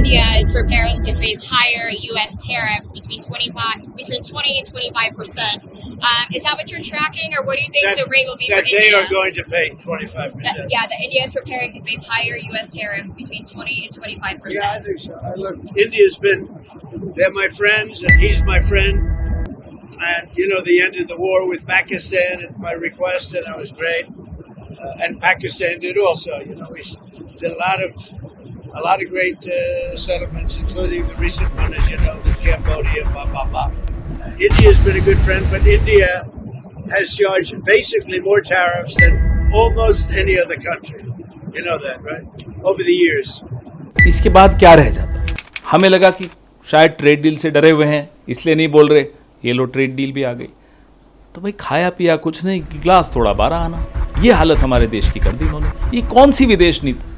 India is preparing to face higher U.S. tariffs between 25, between 20 and 25 percent. Um, is that what you're tracking, or what do you think That, the rate will be for that they India? are going to pay 25%. Yeah, that India is preparing to face higher U.S. tariffs between 20 and 25 percent. Yeah, I think so. I look, India's been, they're my friends, and he's my friend. And, you know, the end of the war with Pakistan at my request, and that was great. Uh, and Pakistan did also, you know, we did a lot of, a lot of great uh, settlements, including the recent one, as you know, with Cambodia, blah, blah, blah. Uh, India's been a good friend, but India has charged basically more tariffs than almost any other country. You know that, right? Over the years. इसके बाद क्या रह जाता हमें लगा कि शायद trade deal से डरे हुए हैं इसलिए नहीं बोल रहे ये लो ट्रेड डील भी आ गई तो भाई खाया पिया कुछ नहीं गिलास थोड़ा बारह आना ये हालत हमारे देश की कर दी इन्होंने ये कौन सी विदेश नीति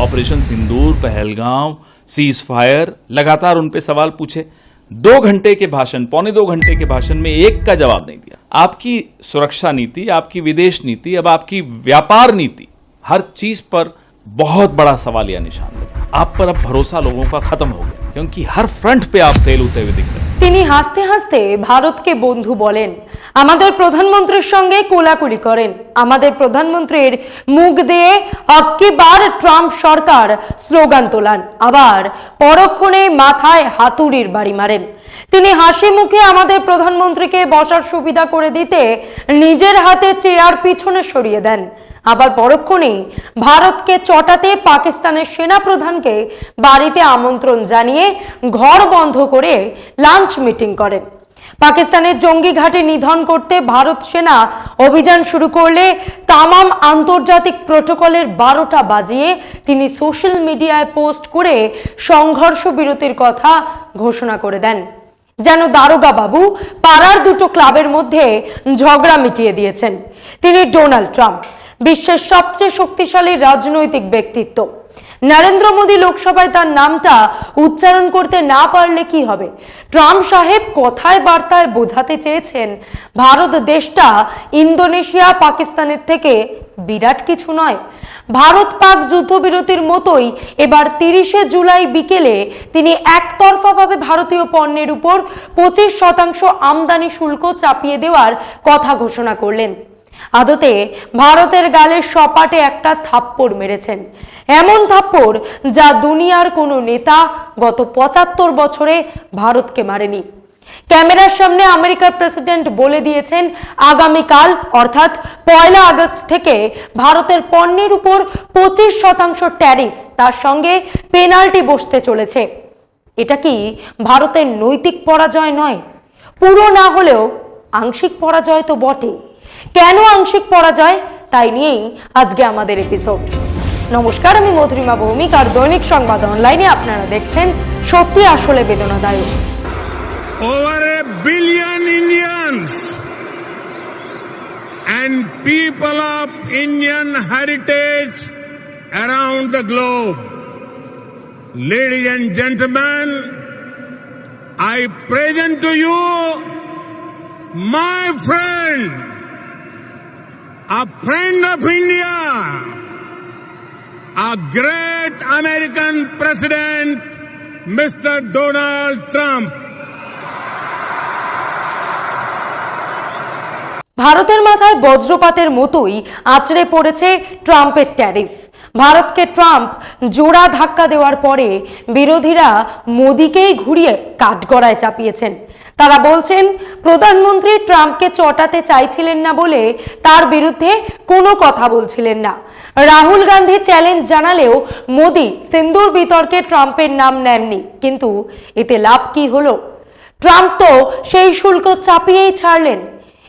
operation Sindoor, Pahalgam cease fire लगातार उन पे सवाल पूछे। दो घंटे के भाषण, पौने दो घंटे के भाषण में एक का जवाब नहीं दिया। आपकी सुरक्षा नीति, आपकी विदेश नीति, अब आपकी व्यापार नीति, हर चीज़ पर बहुत बड़ा सवालिया निशान है आप पर अब भरोसा लोगों का खत्म हो गया क्योंकि हर फ्रंट पे आप फेल होते हुए दिख रहे हैं তিনি হাসতে হাসতে ভারতকে বন্ধু বলেন আমাদের প্রধানমন্ত্রীর সঙ্গে কোলাকুলি করেন আমাদের প্রধানমন্ত্রীর মুখ দিয়ে অক্কি বার ট্রাম্প সরকার স্লোগান তোলান আবার পরক্ষণে মাথায় হাতুড়ির বাড়ি মারেন তিনি হাসি মুখে আমাদের প্রধানমন্ত্রীকে বসার সুবিধা করে দিতে নিজের হাতে চেয়ার পিছনে সরিয়ে দেন আবার পরক্ষণেই ভারতকে চটাতে পাকিস্তানের সেনা প্রধানকে বাড়িতে আমন্ত্রণ জানিয়ে ঘর বন্ধ করে লাঞ্চ মিটিং করেন। পাকিস্তানের জঙ্গি ঘাটে নিধন করতে ভারত সেনা অভিযান শুরু করলে তামাম আন্তর্জাতিক প্রোটোকলের বারোটা বাজিয়ে তিনি সোশ্যাল মিডিয়ায় পোস্ট করে সংঘর্ষ বিরতির কথা ঘোষণা করে দেন। যেন দারোগা বাবু পাড়ার দুটো ক্লাবের মধ্যে ঝগড়া মিটিয়ে দিয়েছেন। তিনি ডোনাল্ড ট্রাম্প। বিশ্বের সবচেয়ে শক্তিশালী রাজনৈতিক ব্যক্তিত্ব। নরেন্দ্র মোদী লোকসভায় তার নামটা উচ্চারণ করতে না পারলে কি হবে? ট্রাম্প সাহেব কথায় বার্তায় বোঝাতে চেয়েছেন, ভারত দেশটা ইন্দোনেশিয়া, পাকিস্তানের থেকে বিরাট কিছু নয়। ভারত পাক যুদ্ধবিরতির মতোই এবার তিরিশে জুলাই বিকেলে তিনি একতরফাভাবে ভারতীয় পণ্যের উপর পঁচিশ শতাংশ আমদানি শুল্ক চাপিয়ে দেওয়ার কথা ঘোষণা করলেন। আদতে ভারতের গালে সপাটে একটা থাপ্পড় মেরেছেন। এমন থাপ্পড় যা দুনিয়ার কোনো নেতা গত পঁচাত্তর বছরে ভারতকে মারেনি। ক্যামেরার সামনে আমেরিকার প্রেসিডেন্ট বলে দিয়েছেন, আগামীকাল, অর্থাৎ পয়লা আগস্ট থেকে ভারতের পণ্যের উপর পঁচিশ শতাংশ ট্যারিফ তার সঙ্গে পেনাল্টি বসতে চলেছে। এটা কি ভারতের নৈতিক পরাজয় নয়? পুরো না হলেও আংশিক পরাজয় তো বটে কেন আংশিক পরাজয় তাই নিয়েই আজকে আমাদের এপিসোড নমস্কার আমি মধুরিমা ভৌমিক আর দৈনিক সংবাদ অনলাইনে আপনারা দেখছেন সত্যি আসলে বেদনাদায়ক over a billion Indians and people of Indian heritage around the globe. Ladies and gentlemen, I present to you my friend, a friend of India, a great American president, Mr. Donald Trump. ভারতের মাথায় বজ্রপাতের মতোই আছড়ে পড়েছে ট্রাম্পের tariff ভারতকে Trump জোড়া ধাক্কা দেওয়ার পরে বিরোধীরা মোদীকেই ঘুরিয়ে কাঠগড়ায় চাপিয়েছেন তারা বলছেন, প্রধানমন্ত্রী ট্রাম্পকে চটাতে চাইছিলেন না বলে তার বিরুদ্ধে কোনো কথা বলছিলেন না। রাহুল গান্ধী চ্যালেঞ্জ জানালেও মোদী সিন্দুর বিতর্কে ট্রাম্পের নাম নেননি। কিন্তু এতে লাভ কি হলো? ট্রাম্প তো সেই শুল্ক চাপিয়েই ছাড়লেন।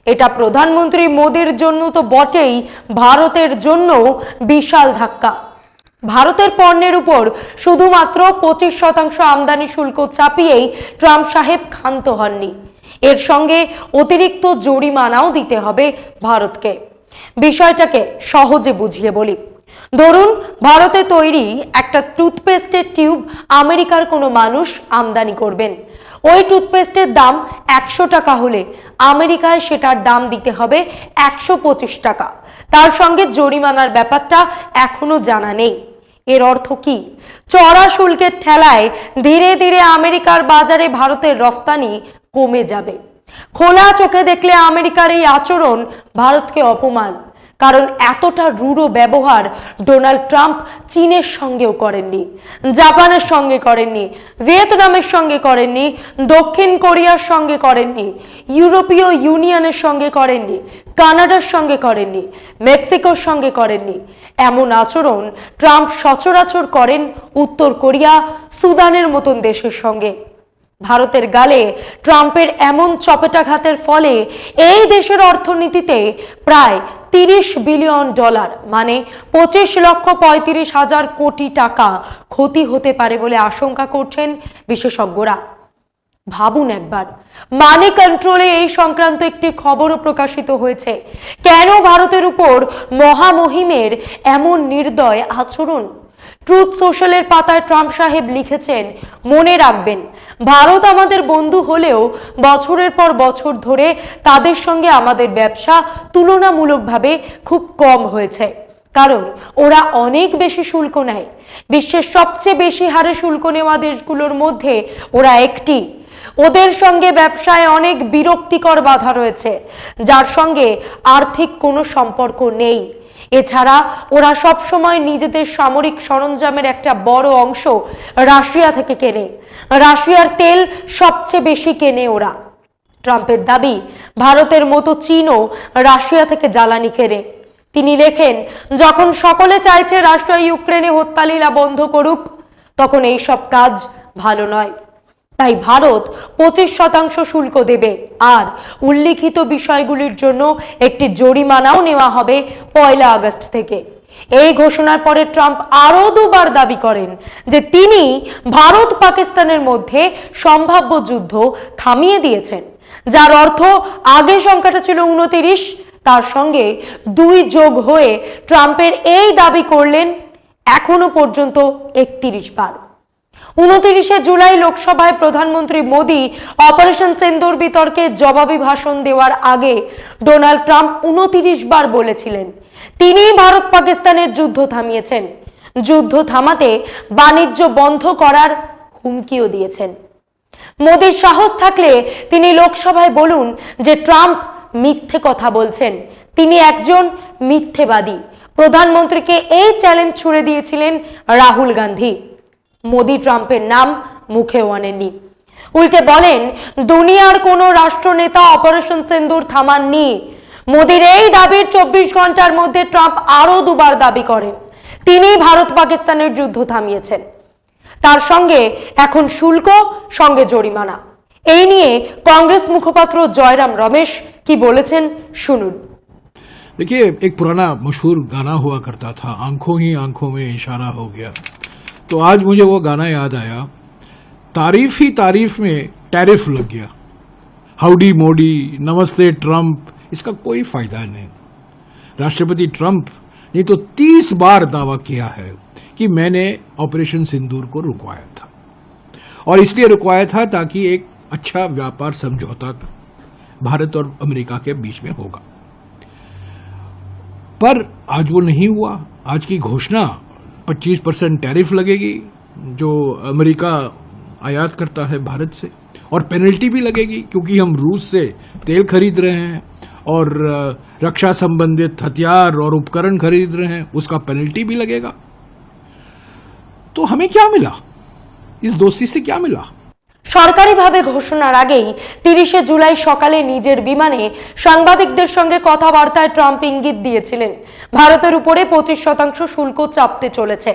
এটা প্রধানমন্ত্রী মোদীর জন্য তো বটেই, ভারতের জন্য বিশাল ধাক্কা। ভারতের পণ্যের উপর শুধুমাত্র পঁচিশ শতাংশ আমদানি শুল্ক চাপিয়েই ট্রাম্প সাহেব ক্ষান্ত হননি। এর সঙ্গে অতিরিক্ত জরিমানাও দিতে হবে ভারতকে। বিষয়টাকে সহজে বুঝিয়ে বলি। ধরুন, ভারতে তৈরি একটা টুথপেস্টের টিউব আমেরিকার কোনো মানুষ আমদানি করবেন। ওই টুথপেস্টের দাম একশো টাকা হলে আমেরিকায় সেটার দাম দিতে হবে একশো পঁচিশ টাকা। তার সঙ্গে জরিমানার ব্যাপারটা এখনও জানা নেই। এর অর্থ কি? চড়া শুল্কের ঠেলায় ধীরে ধীরে আমেরিকার বাজারে ভারতের রফতানি কমে যাবে। খোলা চোখে দেখলে আমেরিকার এই আচরণ ভারতকে অপমান। কারণ এতটা রূঢ় ব্যবহার ডোনাল্ড ট্রাম্প চীনের সঙ্গেও করেননি, জাপানের সঙ্গে করেননি, ভিয়েতনামের সঙ্গে করেননি, দক্ষিণ কোরিয়ার সঙ্গে করেননি, ইউরোপীয় ইউনিয়নের সঙ্গে করেননি, কানাডার সঙ্গে করেননি, মেক্সিকোর সঙ্গে করেননি। এমন আচরণ ট্রাম্প সচরাচর করেন উত্তর কোরিয়া, সুদানের মতন দেশের সঙ্গে। ভারতের গালে ট্রাম্পের এমন চপেটাঘাতের ফলে এই দেশের অর্থনীতিতে প্রায় তিরিশ বিলিয়ন ডলার মানে পঁচিশ লক্ষ পঁয়ত্রিশ হাজার কোটি টাকা ক্ষতি হতে পারে বলে আশঙ্কা করছেন বিশেষজ্ঞরা। ভাবুন একবার মানি কন্ট্রোলে এই সংক্রান্ত একটি খবরও প্রকাশিত হয়েছে। কেন ভারতের উপর মহামহিমের এমন নির্দয় আচরণ? ট্রুথ সোশ্যালের পাতায় ট্রাম্প সাহেব লিখেছেন, মনে রাখবেন, ভারত আমাদের বন্ধু হলেও বছরের পর বছর ধরে তাদের সঙ্গে আমাদের ব্যবসা তুলনামূলকভাবে খুব কম হয়েছে। কারণ ওরা অনেক বেশি শুল্ক নেয়। বিশ্বের সবচেয়ে বেশি হারে শুল্ক নেওয়া দেশগুলোর মধ্যে ওরা একটি। ওদের সঙ্গে ব্যবসায় অনেক বিরক্তিকর বাধা রয়েছে, যার সঙ্গে আর্থিক কোনো সম্পর্ক নেই। এছাড়া ওরা সব সময় নিজেদের সামরিক সরঞ্জামের একটা বড় অংশ রাশিয়া থেকে কেনে। রাশিয়ার তেল সবচেয়ে বেশি কেনে ওরা। ট্রাম্পের দাবি, ভারতের মতো চীনও রাশিয়া থেকে জ্বালানি কেনে। তিনি লেখেন, যখন সকলে চাইছে রাশিয়া ইউক্রেনে হত্যালীলা বন্ধ করুক, তখন এই সব কাজ ভালো নয়। তাই ভারত পঁচিশ শতাংশ শুল্ক দেবে। আর উল্লিখিত বিষয়গুলির জন্য একটি জরিমানাও নেওয়া হবে পয়লা আগস্ট থেকে। এই ঘোষণার পরে ট্রাম্প আরও দুবার দাবি করেন যে তিনি ভারত পাকিস্তানের মধ্যে সম্ভাব্য যুদ্ধ থামিয়ে দিয়েছেন, যার অর্থ আগে সংখ্যাটা ছিল উনতিরিশ, তার সঙ্গে দুই যোগ হয়ে ট্রাম্পের এই দাবি করলেন এখনও পর্যন্ত একত্রিশ বার। উনতিরিশে জুলাই লোকসভায় প্রধানমন্ত্রী মোদী অপারেশন সেন্দুর বিতর্কে জবাবি ভাষণ দেওয়ার আগে ডোনাল্ড ট্রাম্প উনতিরিশ বার বলেছিলেন তিনি ভারত পাকিস্তানের যুদ্ধ থামিয়েছেন। যুদ্ধ থামাতে বাণিজ্য বন্ধ করার হুমকিও দিয়েছেন। মোদীর সাহস থাকলে তিনি লোকসভায় বলুন যে ট্রাম্প মিথ্যে কথা বলছেন। তিনি একজন মিথ্যেবাদী। প্রধানমন্ত্রীকে এই চ্যালেঞ্জ ছুড়ে দিয়েছিলেন রাহুল গান্ধী। মোদি ট্রাম্পের নাম মুখেও আনেননি উল্টে বলেন দুনিয়ার কোনো রাষ্ট্রনেতা অপারেশন সিন্দুর থামাননি মোদির এই দাবির চব্বিশ ঘন্টার মধ্যে ট্রাম্প আরও দুবার দাবি করেন তিনি ভারত পাকিস্তানের যুদ্ধ থামিয়েছেন তার সঙ্গে এখন শুল্ক সঙ্গে জরিমানা এই নিয়ে কংগ্রেস মুখপাত্র জয়রাম রমেশ কি বলেছেন শুনুন देखिए एक पुराना मशहूर गाना हुआ करता था आंखों ही आंखों में इशारा हो गया तो आज मुझे वो गाना याद आया। तारीफ़ ही तारीफ़ में टैरिफ लग गया। हाउडी मोडी, नमस्ते ट्रंप, इसका कोई फ़ायदा नहीं। राष्ट्रपति ट्रंप ने तो तीस बार दावा किया है कि मैंने ऑपरेशन सिंदूर को रुकवाया था। और इसलिए रुकवाया था ताकि एक अच्छा व्यापार समझौता भारत और अमेरिका के बीच में होगा। पर आज वो नहीं हुआ। आज की घोषणा 25 परसेंट टैरिफ लगेगी, जो अमेरिका आयात करता है भारत से। और पेनल्टी भी लगेगी, क्योंकि हम रूस से तेल खरीद रहे हैं और रक्षा संबंधित हथियार और उपकरण खरीद रहे हैं, उसका पेनल्टी भी लगेगा। तो हमें क्या मिला? इस दोस्ती से क्या मिला? সরকারিভাবে ঘোষণার আগেই তিরিশে জুলাই সকালে নিজের বিমানে সাংবাদিকদের সঙ্গে কথাবার্তায় ট্রাম্প ইঙ্গিত দিয়েছিলেন। ভারতের উপরে পঁচিশ শতাংশ শুল্ক চাপতে চলেছে।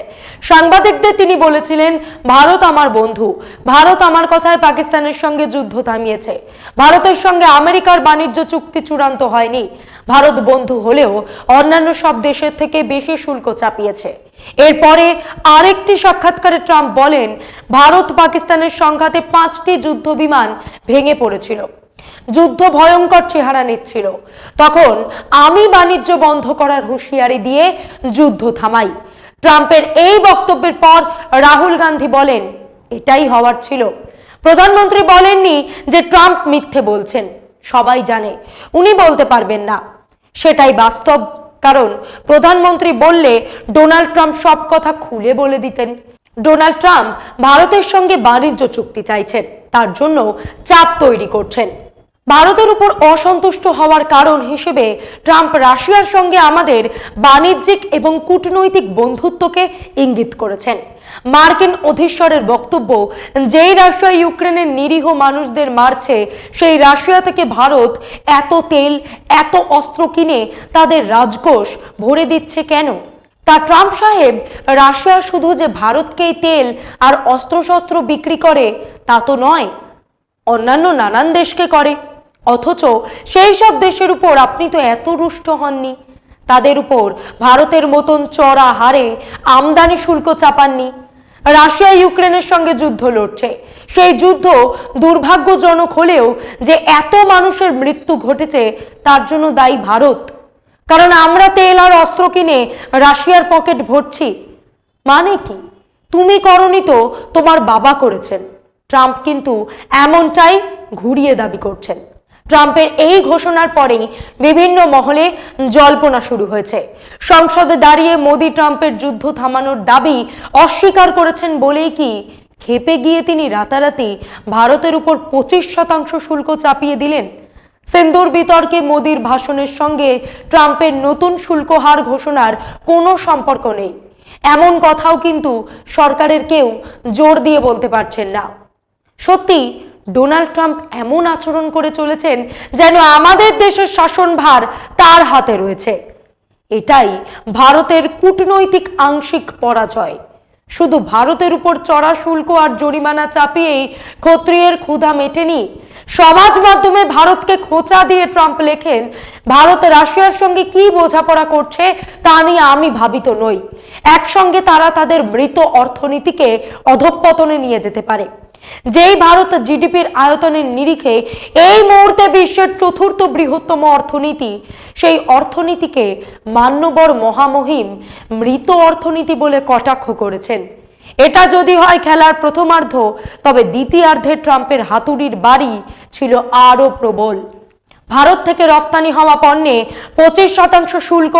সাংবাদিকদের তিনি বলেছিলেন, ভারত আমার বন্ধু। ভারত আমার কথায় পাকিস্তানের সঙ্গে যুদ্ধ থামিয়েছে। ভারতের সঙ্গে আমেরিকার বাণিজ্য চুক্তি চূড়ান্ত হয়নি। ভারত বন্ধু হলেও অন্যান্য সব দেশের থেকে বেশি শুল্ক চাপিয়েছে। এরপরে আরেকটি সাক্ষাৎকারে ট্রাম্প বলেন, ভারত পাকিস্তানের সংঘাতে পাঁচটি যুদ্ধ বিমান ভেঙে পড়েছিল। যুদ্ধ ভয়ঙ্কর চেহারা নিচ্ছিল। তখন আমি বাণিজ্য বন্ধ করার হুঁশিয়ারি দিয়ে যুদ্ধ থামাই। ট্রাম্পের এই বক্তব্যের পর রাহুল গান্ধী বলেন, এটাই হওয়ার ছিল। প্রধানমন্ত্রী বলেননি যে ট্রাম্প মিথ্যে বলছেন। সবাই জানে, উনি বলতে পারবেন না। সেটাই বাস্তব। কারণ প্রধানমন্ত্রী বললে ডোনাল্ড ট্রাম্প সব কথা খুলে বলে দিতেন। ডোনাল্ড ট্রাম্প ভারতের সঙ্গে বাণিজ্য চুক্তি চাইছেন, তার জন্য চাপ তৈরি করছেন। ভারতের উপর অসন্তুষ্ট হওয়ার কারণ হিসেবে ট্রাম্প রাশিয়ার সঙ্গে আমাদের বাণিজ্যিক এবং কূটনৈতিক বন্ধুত্বকে ইঙ্গিত করেছেন। মার্কিন অধীশ্বরের বক্তব্য, যেই রাশিয়া ইউক্রেনের নিরীহ মানুষদের মারছে, সেই রাশিয়া থেকে ভারত এত তেল, এত অস্ত্র কিনে তাদের রাজকোষ ভরে দিচ্ছে কেন? তা ট্রাম্প সাহেব, রাশিয়া শুধু যে ভারতকেই তেল আর অস্ত্রশস্ত্র বিক্রি করে, তা তো নয়, অন্যান্য নানান দেশকে করে। অথচ সেই সব দেশের উপর আপনি তো এত রুষ্ট হননি। তাদের উপর ভারতের মতন চড়া হারে আমদানি শুল্ক চাপাননি। রাশিয়া, ইউক্রেনের সঙ্গে যুদ্ধ লড়ছে। সেই যুদ্ধ দুর্ভাগ্যজনক হলেও যে এত মানুষের মৃত্যু ঘটেছে, তার জন্য দায়ী ভারত। কারণ আমরা তেল আর অস্ত্র কিনে রাশিয়ার পকেট ভরছি। মানে কি? তুমি করনি তো তোমার বাবা করেছেন। ট্রাম্প কিন্তু এমনটাই ঘুরিয়ে দাবি করছেন। ট্রাম্পের এই ঘোষণার পরেই বিভিন্ন মহলে জল্পনা শুরু হয়েছে। সংসদে দাঁড়িয়ে মোদি ট্রাম্পের যুদ্ধ থামানোর দাবি অস্বীকার করেছেন বলেই কি খেপে গিয়ে তিনি রাতারাতি ভারতের উপর পঁচিশ শতাংশ শুল্ক চাপিয়ে দিলেন? সিন্দুর বিতর্কে মোদির ভাষণের সঙ্গে ট্রাম্পের নতুন শুল্ক হার ঘোষণার কোনো সম্পর্ক নেই। এমন কথাও কিন্তু সরকারের কেউ জোর দিয়ে বলতে পারছেন না। সত্যি ডোনাল্ড ট্রাম্প এমন আচরণ করে চলেছেন যেন আমাদের দেশের শাসনভার তার হাতে রয়েছে। এটাই ভারতের কূটনৈতিক আংশিক পরাজয়। শুধু ভারতের উপর চড়া শুল্ক আর জরিমানা চাপিয়েই ক্ষত্রিয়ের ক্ষুধা মেটেনি সমাজ মাধ্যমে ভারতকে খোঁচা দিয়ে ট্রাম্প লেখেন, ভারত রাশিয়ার সঙ্গে কি বোঝাপড়া করছে তা নিয়ে আমি ভাবিত নই। একসঙ্গে তারা তাদের মৃত অর্থনীতিকে অধঃপতনে নিয়ে যেতে পারে। যেই ভারত জিডিপির আয়তনের নিরিখে এই মুহূর্তে বিশ্বের চতুর্থ বৃহত্তম অর্থনীতি, সেই অর্থনীতিকে মান্যবর মহামহিম মৃত অর্থনীতি বলে কটাক্ষ করেছেন। এটা যদি হয় খেলার প্রথমার্ধ, তবে দ্বিতীয়ার্ধে ট্রাম্পের হাতুড়ির বাড়ি ছিল আরও প্রবল। ভারত থেকে রফতানি হওয়া পণ্যে পঁচিশ শতাংশ শুল্ক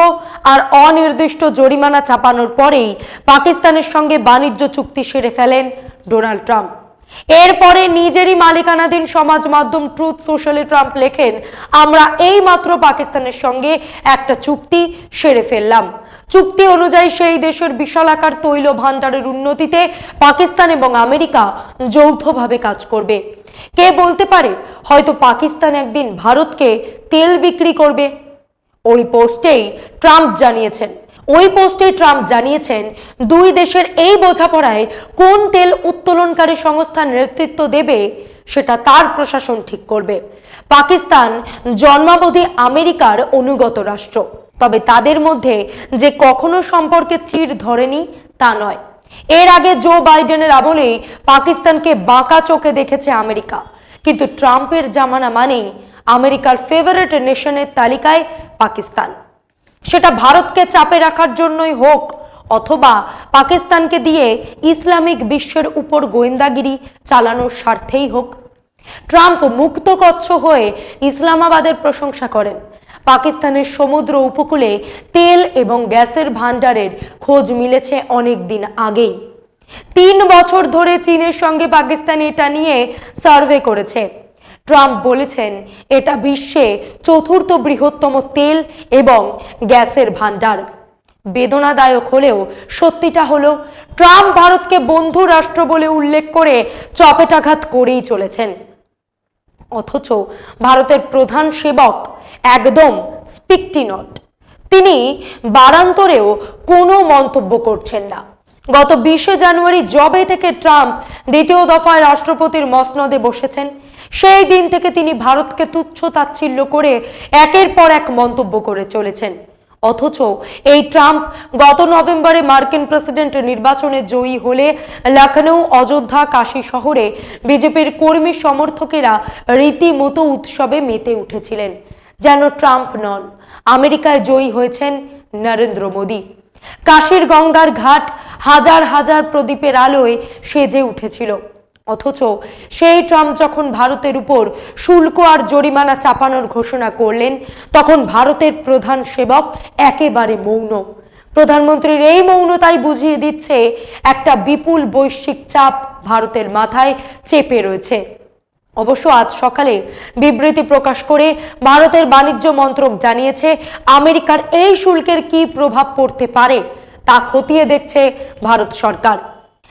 আর অনির্দিষ্ট জরিমানা চাপানোর পরেই পাকিস্তানের সঙ্গে বাণিজ্য চুক্তি সেরে ফেলেন ডোনাল্ড ট্রাম্প। এরপরে নিজেরই মালিকানাধীন সমাজ মাধ্যম ট্রুথ সোশ্যালে ট্রাম্প লেখেন, আমরা এই মাত্র পাকিস্তানের সঙ্গে একটা চুক্তি সেরে ফেললাম। চুক্তি অনুযায়ী সেই দেশের বিশাল আকার তৈল ভাণ্ডারের উন্নতিতে পাকিস্তান এবং আমেরিকা যৌথভাবে কাজ করবে। কে বলতে পারে, হয়তো পাকিস্তান একদিন ভারতকে তেল বিক্রি করবে? ওই পোস্টেই ট্রাম্প জানিয়েছেন। ওই পোস্টে ট্রাম্প জানিয়েছেন, দুই দেশের এই বোঝাপড়ায় কোন তেল উত্তোলনকারী সংস্থা নেতৃত্ব দেবে, সেটা তার প্রশাসন ঠিক করবে। পাকিস্তান জন্মাবধি আমেরিকার অনুগত রাষ্ট্র। তবে তাদের মধ্যে যে কখনো সম্পর্কে চির ধরেনি, তা নয়। এর আগে জো বাইডেনের আমলেই পাকিস্তানকে বাঁকা চোখে দেখেছে আমেরিকা। কিন্তু ট্রাম্পের জামানা মানেই আমেরিকার ফেভারিট নেশনের তালিকায় পাকিস্তান। সেটা ভারতকে চাপে রাখার জন্যই হোক অথবা পাকিস্তানকে দিয়ে ইসলামিক বিশ্বের উপর গোয়েন্দাগিরি চালানোর স্বার্থেই হোক। ট্রাম্প মুক্ত কচ্ছ হয়ে ইসলামাবাদের প্রশংসা করেন। পাকিস্তানের সমুদ্র উপকূলে তেল এবং গ্যাসের ভাণ্ডারের খোঁজ মিলেছে অনেক দিন আগেই। তিন বছর ধরে চীনের সঙ্গে পাকিস্তান এটা নিয়ে সার্ভে করেছে। ট্রাম্প বলেছেন, এটা বিশ্বে চতুর্থ বৃহত্তম তেল এবং গ্যাসের ভাণ্ডার। বেদনাদায়ক হলেও সত্যিটা হলো, ট্রাম্প ভারতকে বন্ধু রাষ্ট্র বলে উল্লেখ করে চপেটাঘাত করেই চলেছেন। অথচ ভারতের প্রধান সেবক একদম স্পিকটি নট। তিনি বারান্তরেও কোনো মন্তব্য করছেন না। গত বিশে জানুয়ারি জবে থেকে ট্রাম্প দ্বিতীয় দফায় রাষ্ট্রপতির মসনদে বসেছেন। সেই দিন থেকে তিনি ভারতকে তুচ্ছ তাচ্ছিল্য করে একের পর এক মন্তব্য করে চলেছেন। অথচ এই ট্রাম্প গত নভেম্বরে মার্কিন প্রেসিডেন্ট নির্বাচনে জয়ী হলে লখনৌ অযোধ্যা, কাশী শহরে বিজেপির কর্মী সমর্থকেরা রীতিমতো উৎসবে মেতে উঠেছিলেন। যেন ট্রাম্প নন। আমেরিকায় জয়ী হয়েছেন নরেন্দ্র মোদী। কাশীর গঙ্গার ঘাট হাজার হাজার প্রদীপের আলোয় সেজে উঠেছিল। অথচ সেই ট্রাম্প যখন ভারতের উপর শুল্ক আর জরিমানা চাপানোর ঘোষণা করলেন, তখন ভারতের প্রধান সেবক একেবারে মৌন। প্রধানমন্ত্রীর এই মৌনতাই বুঝিয়ে দিচ্ছে, একটা বিপুল বৈশ্বিক চাপ ভারতের মাথায় চেপে রয়েছে। অবশ্য আজ সকালে বিবৃতি প্রকাশ করে ভারতের বাণিজ্য মন্ত্রক জানিয়েছে, আমেরিকার এই শুল্কের কি প্রভাব পড়তে পারে তা খতিয়ে দেখছে ভারত সরকার।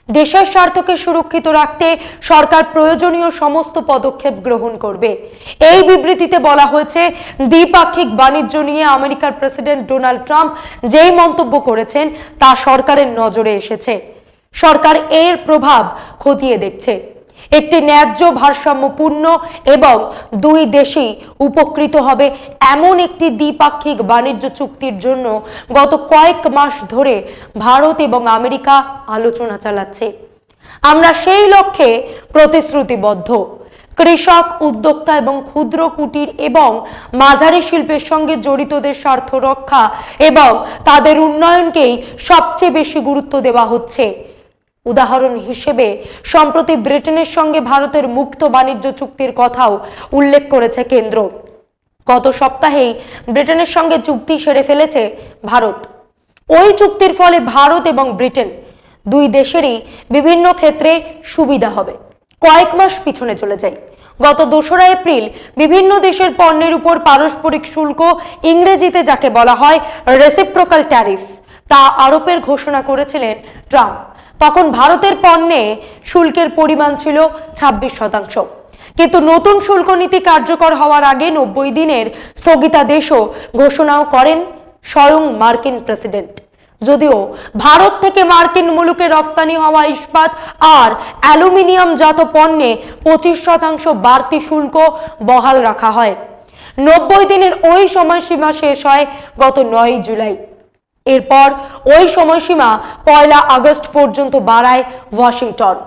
দেশের স্বার্থকে সুরক্ষিত রাখতে সরকার প্রয়োজনীয় সমস্ত পদক্ষেপ গ্রহণ করবে। এই বিবৃতিতে বলা হয়েছে, দ্বিপাক্ষিক বাণিজ্য নিয়ে আমেরিকার প্রেসিডেন্ট ডোনাল্ড ট্রাম্প যেই মন্তব্য করেছেন তা সরকারের নজরে এসেছে। সরকার এর প্রভাব খতিয়ে দেখছে। একটি ন্যায্য ভারসাম্যপূর্ণ এবং দুই দেশেই উপকৃত হবে এমন একটি দ্বিপাক্ষিক বাণিজ্য চুক্তির জন্য গত কয়েক মাস ধরে ভারত এবং আমেরিকা আলোচনা চালাচ্ছে। আমরা সেই লক্ষ্যে প্রতিশ্রুতিবদ্ধ। কৃষক, উদ্যোক্তা এবং ক্ষুদ্র কুটির এবং মাঝারি শিল্পের সঙ্গে জড়িতদের স্বার্থ রক্ষা এবং তাদের উন্নয়নকেই সবচেয়ে বেশি গুরুত্ব দেওয়া হচ্ছে। উদাহরণ হিসেবে, সম্প্রতি ব্রিটেনের সঙ্গে ভারতের মুক্ত বাণিজ্য চুক্তির কথাও উল্লেখ করেছে কেন্দ্র। গত সপ্তাহেই ব্রিটেনের সঙ্গে চুক্তি সেরে ফেলেছে ভারত। ওই চুক্তির ফলে ভারত এবং ব্রিটেন দুই দেশেরই বিভিন্ন ক্ষেত্রে সুবিধা হবে। কয়েক মাস পিছনে চলে যাই গত দোসরা এপ্রিল বিভিন্ন দেশের পণ্যের উপর পারস্পরিক শুল্ক ইংরেজিতে যাকে বলা হয় রেসিপ্রোকাল ট্যারিফ তা আরোপের ঘোষণা করেছিলেন ট্রাম্প। তখন ভারতের পণ্যে শুল্কের পরিমাণ ছিল ছাব্বিশ শতাংশ। কিন্তু নতুন শুল্ক নীতি কার্যকর হওয়ার আগে নব্বই দিনের স্থগিতাদেশও ঘোষণাও করেন স্বয়ং মার্কিন প্রেসিডেন্ট। যদিও ভারত থেকে মার্কিন মুলুকে রপ্তানি হওয়া ইস্পাত আর অ্যালুমিনিয়াম জাত পণ্যে পঁচিশ শতাংশ বাড়তি শুল্ক বহাল রাখা হয়। নব্বই দিনের ওই সময়সীমা শেষ হয় গত নয় জুলাই। এরপর ওই সময়সীমা পয়লা আগস্ট পর্যন্ত বাড়ায় ওয়াশিংটন।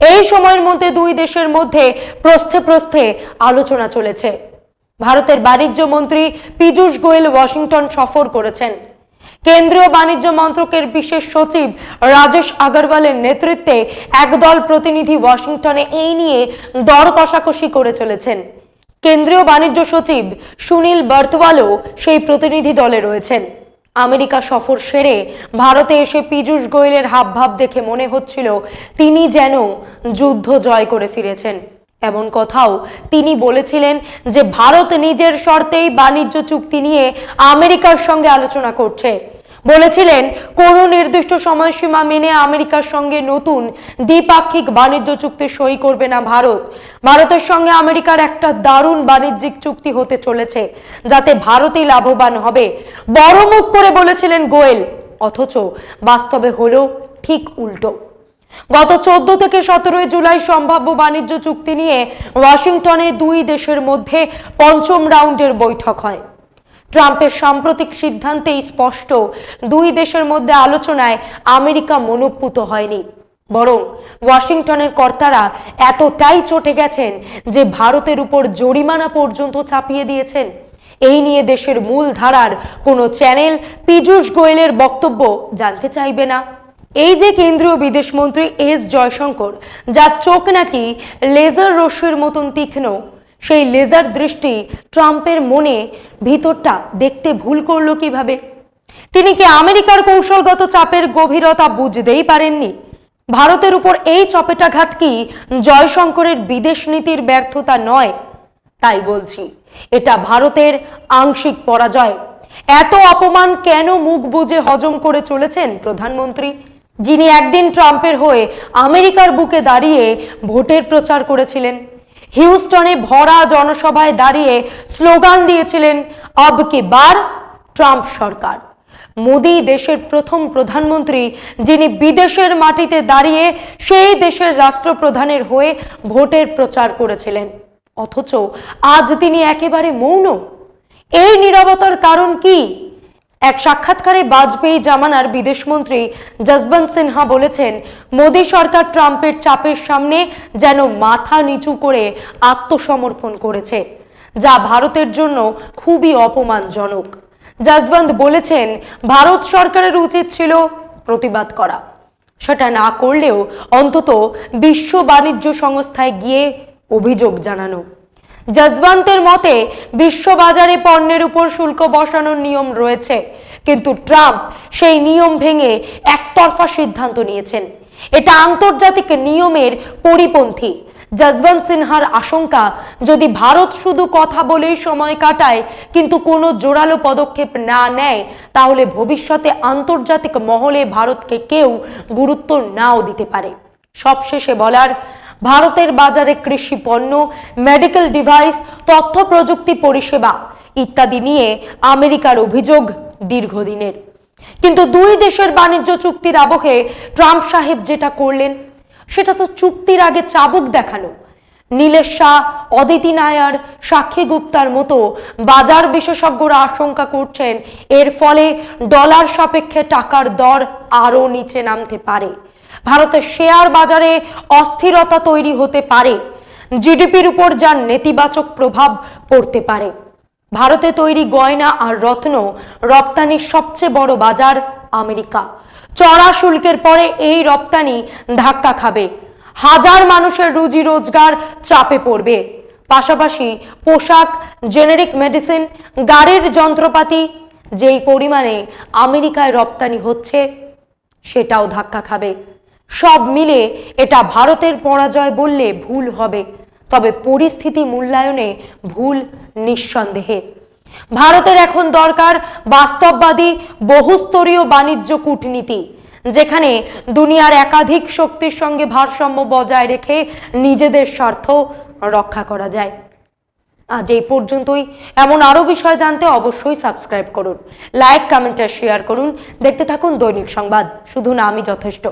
এই সময়ের মধ্যে দুই দেশের মধ্যে প্রস্থে প্রস্থে আলোচনা চলেছে। ভারতের বাণিজ্য মন্ত্রী পীযূষ গোয়েল ওয়াশিংটন সফর করেছেন। কেন্দ্রীয় বাণিজ্য মন্ত্রকের বিশেষ সচিব রাজেশ আগরওয়ালের নেতৃত্বে একদল প্রতিনিধি ওয়াশিংটনে এই নিয়ে দর কষাকষি করে চলেছেন। কেন্দ্রীয় বাণিজ্য সচিব সুনীল বর্তওয়ালও সেই প্রতিনিধি দলে রয়েছেন। আমেরিকা সফর সেরে ভারতে এসে পীযূষ গোয়েলের হাবভাব দেখে মনে হচ্ছিল তিনি যেন যুদ্ধ জয় করে ফিরেছেন। এমন কথাও তিনি বলেছিলেন যে, ভারত নিজের শর্তেই বাণিজ্য চুক্তি নিয়ে আমেরিকার সঙ্গে আলোচনা করছে। বলেছিলেন, কোনো নির্দিষ্ট সময়সীমা মেনে আমেরিকার সঙ্গে নতুন দ্বিপাক্ষিক বাণিজ্য চুক্তি সই করবে না ভারত। ভারতের সঙ্গে আমেরিকার একটা দারুণ বাণিজ্যিক চুক্তি হতে চলেছে, যাতে ভারতই লাভবান হবে। বড় মুখ করে বলেছিলেন গোয়েল, অথচ বাস্তবে হলো ঠিক উল্টো। গত চোদ্দ থেকে সতেরোই জুলাই সম্ভাব্য বাণিজ্য চুক্তি নিয়ে ওয়াশিংটনে দুই দেশের মধ্যে পঞ্চম রাউন্ডের বৈঠক হয়। ট্রাম্পের সাম্প্রতিক সিদ্ধান্তেই স্পষ্ট, দুই দেশের মধ্যে আলোচনায় আমেরিকা মনোপুত হয়নি। বরং ওয়াশিংটনের কর্তারা এতটাই চটে গেছেন যে ভারতের উপর জরিমানা পর্যন্ত চাপিয়ে দিয়েছেন। এই নিয়ে দেশের মূল ধারার কোনো চ্যানেল পীযূষ গোয়েলের বক্তব্য জানতে চাইবে না। এই যে কেন্দ্রীয় বিদেশমন্ত্রী এস জয়শঙ্কর, যার চোখ নাকি লেজার রশ্মির মতন তীক্ষ্ণ সেই লেজার দৃষ্টি ট্রাম্পের মনে ভিতরটা দেখতে ভুল করল কীভাবে? তিনি কি আমেরিকার কৌশলগত চাপের গভীরতা বুঝতেই পারেননি? ভারতের উপর এই চপেটাঘাত কি জয়শঙ্করের বিদেশ নীতির ব্যর্থতা নয়? তাই বলছি, এটা ভারতের আংশিক পরাজয়। এত অপমান কেন মুখ বুজে হজম করে চলেছেন প্রধানমন্ত্রী? যিনি একদিন ট্রাম্পের হয়ে আমেরিকার বুকে দাঁড়িয়ে ভোটের প্রচার করেছিলেন। হিউস্টনে ভরা জনসভায় দাঁড়িয়ে স্লোগান দিয়েছিলেন অব কি বার, ট্রাম্প সরকার। মোদি দেশের প্রথম প্রধানমন্ত্রী, যিনি বিদেশের মাটিতে দাঁড়িয়ে সেই দেশের রাষ্ট্রপ্রধানের হয়ে ভোটের প্রচার করেছিলেন। অথচ আজ তিনি একেবারে মৌন। এই নীরবতার কারণ কি? এক সাক্ষাৎকারে বাজপেয়ী জামানার বিদেশমন্ত্রী জসবন্ত সিনহা বলেছেন, মোদী সরকার ট্রাম্পের চাপের সামনে যেন মাথা নিচু করে আত্মসমর্পণ করেছে, যা ভারতের জন্য খুবই অপমানজনক। যশবন্ত বলেছেন, ভারত সরকারের উচিত ছিল প্রতিবাদ করা। সেটা না করলেও অন্তত বিশ্ব বাণিজ্য সংস্থায় গিয়ে অভিযোগ জানানো। জজবান্তের মতে, বিশ্ববাজারে পণ্যের উপর শুল্ক বসানোর নিয়ম রয়েছে। কিন্তু ট্রাম্প সেই নিয়ম ভেঙে একতরফা সিদ্ধান্ত নিয়েছেন। এটা আন্তর্জাতিক নিয়মের পরিপন্থী। যশবন্ত সিনহার আশঙ্কা, যদি ভারত শুধু কথা বলেই সময় কাটায়, কিন্তু কোনো জোরালো পদক্ষেপ না নেয়, তাহলে ভবিষ্যতে আন্তর্জাতিক মহলে ভারতকে কেউ গুরুত্ব নাও দিতে পারে। সবশেষে বলার ভারতের বাজারে কৃষি পণ্য মেডিকেল ডিভাইস তথ্য প্রযুক্তি পরিষেবা ইত্যাদি নিয়ে আমেরিকার অভিযোগ দীর্ঘদিনের। কিন্তু দুই দেশের বাণিজ্য চুক্তির আবহে ট্রাম্প সাহেব যেটা করলেন, সেটা তো চুক্তির আগে চাবুক দেখানো নীলেশ শাহ, অদিতি নায়ার, সাক্ষী গুপ্তার মতো বাজার বিশেষজ্ঞরা আশঙ্কা করছেন, এর ফলে ডলার সাপেক্ষে টাকার দর আরও নিচে নামতে পারে। ভারতের শেয়ার বাজারে অস্থিরতা তৈরি হতে পারে। জিডিপির উপর যার নেতিবাচক প্রভাব পড়তে পারে। ভারতে তৈরি গয়না আর রত্ন রপ্তানির সবচেয়ে বড় বাজার আমেরিকা। চড়া শুল্কের পরে এই রপ্তানি ধাক্কা খাবে। হাজার মানুষের রুজি রোজগার চাপে পড়বে। পাশাপাশি পোশাক, জেনেরিক মেডিসিন, গাড়ির যন্ত্রপাতি যেই পরিমাণে আমেরিকায় রপ্তানি হচ্ছে, সেটাও ধাক্কা খাবে। সব মিলে এটা ভারতের পরাজয় বললে ভুল হবে। তবে পরিস্থিতি মূল্যায়নে ভুল নিঃসন্দেহে। ভারতের এখন দরকার বাস্তববাদী, বহুস্তরীয় বাণিজ্য কূটনীতি, যেখানে দুনিয়ার একাধিক শক্তির সঙ্গে ভারসাম্য বজায় রেখে নিজেদের স্বার্থ রক্ষা করা যায়। আজ এই পর্যন্তই। এমন আরও বিষয় জানতে অবশ্যই সাবস্ক্রাইব করুন। লাইক, কমেন্ট আর শেয়ার করুন। দেখতে থাকুন দৈনিক সংবাদ। শুধু না, আমি যথেষ্ট।